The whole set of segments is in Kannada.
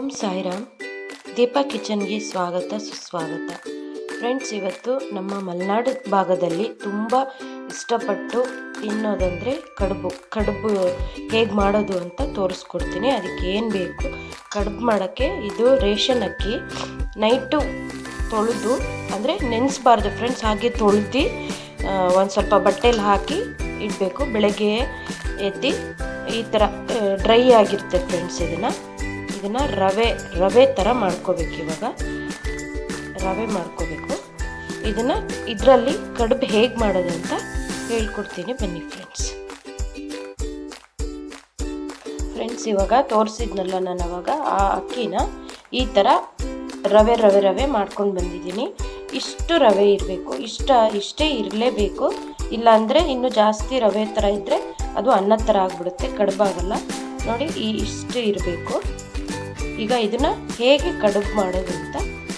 ಓಂ ಸಾಯಿರಾಮ್. ದೀಪಾ ಕಿಚನ್ಗೆ ಸ್ವಾಗತ, ಸುಸ್ವಾಗತ. ಫ್ರೆಂಡ್ಸ್, ಇವತ್ತು ನಮ್ಮ ಮಲೆನಾಡು ಭಾಗದಲ್ಲಿ ತುಂಬ ಇಷ್ಟಪಟ್ಟು ತಿನ್ನೋದಂದರೆ ಕಡುಬು ಕಡುಬು ಹೇಗೆ ಮಾಡೋದು ಅಂತ ತೋರಿಸ್ಕೊಡ್ತೀನಿ. ಅದಕ್ಕೆ ಏನು ಬೇಕು? ಕಡುಬು ಮಾಡೋಕ್ಕೆ ಇದು ರೇಷನ್ ಅಕ್ಕಿ, ನೈಟು ತೊಳೆದು, ಅಂದರೆ ನೆನೆಸ್ಬಾರ್ದು ಫ್ರೆಂಡ್ಸ್, ಹಾಗೆ ತೊಳೆದು ಒಂದು ಸ್ವಲ್ಪ ಬಟ್ಟೆಲಿ ಹಾಕಿ ಇಡಬೇಕು. ಬೆಳಗ್ಗೆ ಎತ್ತಿ ಈ ಥರ ಡ್ರೈ ಆಗಿರುತ್ತೆ ಫ್ರೆಂಡ್ಸ್ ಇದನ್ನು. ಇದನ್ನು ರವೆ ರವೆ ಥರ ಮಾಡ್ಕೋಬೇಕು ಇವಾಗ. ರವೆ ಮಾಡ್ಕೋಬೇಕು. ಇದನ್ನು ಇದರಲ್ಲಿ ಕಡುಬು ಹೇಗೆ ಮಾಡೋದು ಅಂತ ಹೇಳ್ಕೊಡ್ತೀನಿ ಬನ್ನಿ ಫ್ರೆಂಡ್ಸ್ ಫ್ರೆಂಡ್ಸ್ ಇವಾಗ ತೋರಿಸಿದ್ನಲ್ಲ ನಾನು ಅವಾಗ ಆ ಅಕ್ಕಿನ ಈ ಥರ ರವೆ ರವೆ ರವೆ ಮಾಡ್ಕೊಂಡು ಬಂದಿದ್ದೀನಿ. ಇಷ್ಟು ರವೆ ಇರಬೇಕು. ಇಷ್ಟ, ಇಷ್ಟೇ ಇರಲೇಬೇಕು. ಇಲ್ಲಾಂದರೆ ಇನ್ನು ಜಾಸ್ತಿ ರವೆ ಥರ ಇದ್ದರೆ ಅದು ಅನ್ನ ಥರ ಆಗಿಬಿಡುತ್ತೆ, ಕಡುಬಾಗಲ್ಲ. ನೋಡಿ ಈ ಇಷ್ಟು ಇರಬೇಕು. ಈಗ ಇದನ್ನು ಹೇಗೆ ಕಡುಬು ಮಾಡೋದು ಅಂತ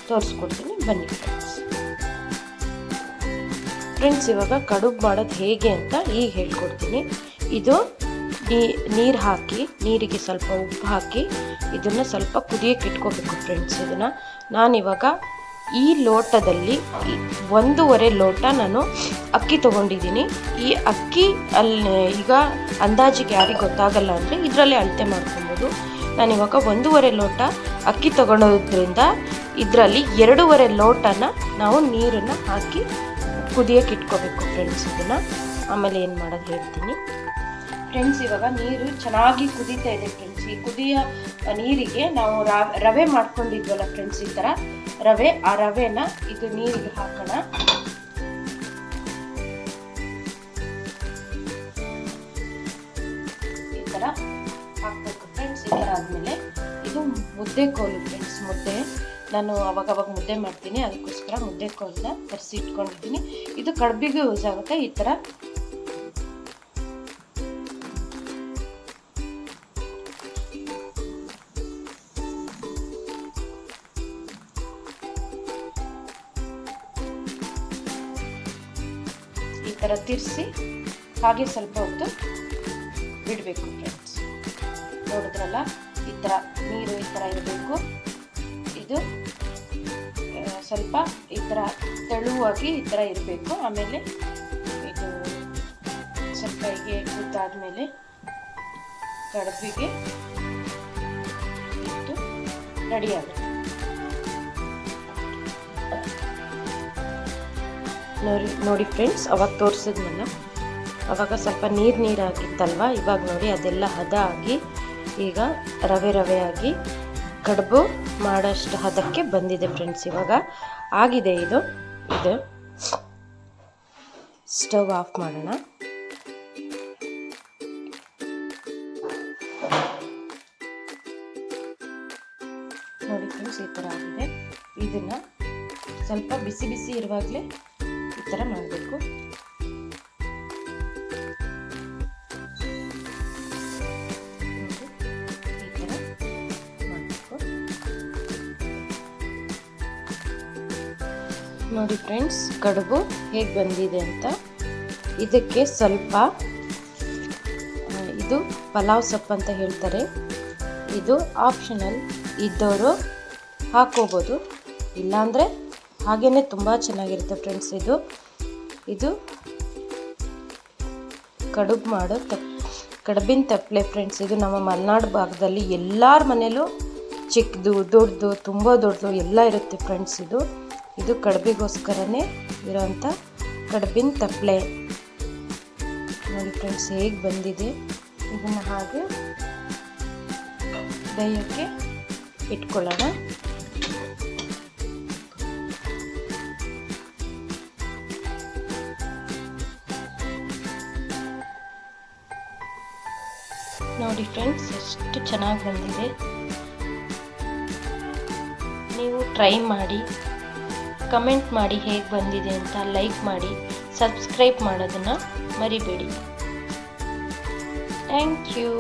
ತೋರಿಸ್ಕೊಡ್ತೀನಿ. ಬನ್ನಿ ಫ್ರೆಂಡ್ಸ್ ಫ್ರೆಂಡ್ಸ್ ಇವಾಗ ಕಡುಬು ಮಾಡೋದು ಹೇಗೆ ಅಂತ ಈಗ ಹೇಳ್ಕೊಡ್ತೀನಿ. ಇದು ನೀರು ಹಾಕಿ, ನೀರಿಗೆ ಸ್ವಲ್ಪ ಉಪ್ಪು ಹಾಕಿ ಇದನ್ನು ಸ್ವಲ್ಪ ಕುದಿಯೋಕೆ ಇಟ್ಕೋಬೇಕು ಫ್ರೆಂಡ್ಸ್ ಇದನ್ನು. ನಾನಿವಾಗ ಈ ಲೋಟದಲ್ಲಿ ಒಂದೂವರೆ ಲೋಟ ನಾನು ಅಕ್ಕಿ ತೊಗೊಂಡಿದ್ದೀನಿ. ಈ ಅಕ್ಕಿ ಅಲ್ಲಿ ಈಗ ಅಂದಾಜಿಗೆ ಯಾರಿಗೆ ಗೊತ್ತಾಗಲ್ಲ ಅಂದರೆ ಇದರಲ್ಲೇ ಅಳತೆ ಮಾಡ್ಕೊಬೋದು. ನಾನಿವಾಗ ಒಂದೂವರೆ ಲೋಟ ಅಕ್ಕಿ ತೊಗೊಳೋದ್ರಿಂದ ಇದರಲ್ಲಿ ಎರಡೂವರೆ ಲೋಟನ ನಾವು ನೀರನ್ನು ಹಾಕಿ ಕುದಿಯೋಕೆ ಇಟ್ಕೋಬೇಕು ಫ್ರೆಂಡ್ಸ್ ಇದನ್ನು. ಆಮೇಲೆ ಏನು ಮಾಡೋದು ಹೇಳ್ತೀನಿ. ಫ್ರೆಂಡ್ಸ್ ಇವಾಗ ನೀರು ಚೆನ್ನಾಗಿ ಕುದೀತಾ ಇದೆ ಫ್ರೆಂಡ್ಸ್ ಈ ಕುದಿಯ ನೀರಿಗೆ ನಾವು ರವೆ ಮಾಡ್ಕೊಂಡಿದ್ವಲ್ಲ ಫ್ರೆಂಡ್ಸ್ ಈ ಥರ ರವೆ, ಆ ರವೆನ ಇದು ನೀರಿಗೆ ಹಾಕೋಣ. ಈ ಥರ ಹಾಕ್ಬೇಕು. ಆದಮೇಲೆ ಇದು ಮುದ್ದೆ ಕೋಲು ಫ್ರೆಂಡ್ಸ್ ಮುದ್ದೆ. ನಾನು ಅವಾಗ ಅವಾಗ ಮುದ್ದೆ ಮಾಡ್ತೀನಿ, ಅದಕ್ಕೋಸ್ಕರ ಮುದ್ದೆ ಕೋಲನ್ನ ತರಿಸಿ ಇಟ್ಕೊಂಡಿದ್ದೀನಿ. ಇದು ಕಡ್ಬಿಗೂ ಯೂಸ್ ಆಗುತ್ತೆ, ಈ ಥರ ಈ ಥರ ತಿರ್ಸಿ, ಹಾಗೆ ಸ್ವಲ್ಪ ಹೊತ್ತು ಬಿಡಬೇಕು ನೋಡಿದ್ರಲ್ಲ? ಈ ಥರ ನೀರು ಈ ಥರ ಇರಬೇಕು. ಇದು ಸ್ವಲ್ಪ ಈ ಥರ ತೆಳುವಾಗಿ ಈ ಥರ ಇರಬೇಕು. ಆಮೇಲೆ ಇದು ಸ್ವಲ್ಪ ಹೀಗೆ ಕುದ್ದಾದ್ಮೇಲೆ ಕಡುಬಿಗೆ ಇಟ್ಟು ರೆಡಿ ಆಗುತ್ತೆ. ನೋಡಿ ನೋಡಿ ಫ್ರೆಂಡ್ಸ್ ಅವಾಗ ತೋರಿಸಿದ್ನಲ್ಲ? ಅವಾಗ ಸ್ವಲ್ಪ ನೀರು ನೀರಾಗಿತ್ತಲ್ವ? ಇವಾಗ ನೋಡಿ, ಅದೆಲ್ಲ ಹದ ಆಗಿ ಈಗ ರವೆ ರವೆ ಆಗಿ ಕಡುಬು ಮಾಡೋಷ್ಟು ಹದಕ್ಕೆ ಬಂದಿದೆ ಫ್ರೆಂಡ್ಸ್ ಇವಾಗ ಆಗಿದೆ ಇದು. ಇದು ಸ್ಟವ್ ಆಫ್ ಮಾಡೋಣ. ನೋಡಿ ಫ್ರೆಂಡ್ಸ್ ಈ ಥರ ಆಗಿದೆ. ಇದನ್ನು ಸ್ವಲ್ಪ ಬಿಸಿ ಬಿಸಿ ಇರುವಾಗಲೇ ಈ ಥರ ಮಾಡಬೇಕು. ನೋಡಿ ಫ್ರೆಂಡ್ಸ್ ಕಡುಬು ಹೇಗೆ ಬಂದಿದೆ ಅಂತ. ಇದಕ್ಕೆ ಸ್ವಲ್ಪ ಇದು ಪಲಾವ್ ಸೊಪ್ಪು ಅಂತ ಹೇಳ್ತಾರೆ. ಇದು ಆಪ್ಷನಲ್ ಇದ್ದವರು ಹಾಕೋಬೋದು. ಇಲ್ಲಾಂದರೆ ಹಾಗೇ ತುಂಬ ಚೆನ್ನಾಗಿರುತ್ತೆ ಫ್ರೆಂಡ್ಸ್ ಇದು. ಇದು ಕಡುಬು ಮಾಡೋ ತಪ್, ಕಡುಬಿನ ತಪ್ಪಲೆ ಫ್ರೆಂಡ್ಸ್ ಇದು. ನಮ್ಮ ಮಲೆನಾಡು ಭಾಗದಲ್ಲಿ ಎಲ್ಲರ ಮನೇಲೂ ಚಿಕ್ಕದು ದೊಡ್ಡದು ತುಂಬ ದೊಡ್ಡದು ಎಲ್ಲ ಇರುತ್ತೆ ಫ್ರೆಂಡ್ಸ್ ಇದು. ಇದು ಕಡುಬಿಗೋಸ್ಕರನೇ ಇರೋಂಥ ಕಡುಬಿನ ತಪ್ಪಲೆ ನೋಡಿ ಫ್ರೆಂಡ್ಸ್, ಹೇಗೆ ಬಂದಿದೆ. ಇದನ್ನು ಹಾಗೆ ಬೇಯೋಕ್ಕೆ ಇಟ್ಕೊಳ್ಳೋಣ. ನೋಡಿ ಫ್ರೆಂಡ್ಸ್, ಎಷ್ಟು ಚೆನ್ನಾಗಿ ಬಂದಿದೆ. ನೀವು ಟ್ರೈ ಮಾಡಿ. ಕಮೆಂಟ್ ಮಾಡಿ ಹೇಗೆ ಬಂದಿದೆ ಅಂತ ಲೈಕ್ ಮಾಡಿ ಸಬ್ಸ್ಕ್ರೈಬ್ ಮಾಡೋದನ್ನು ಮರಿಬೇಡಿ. Thank you.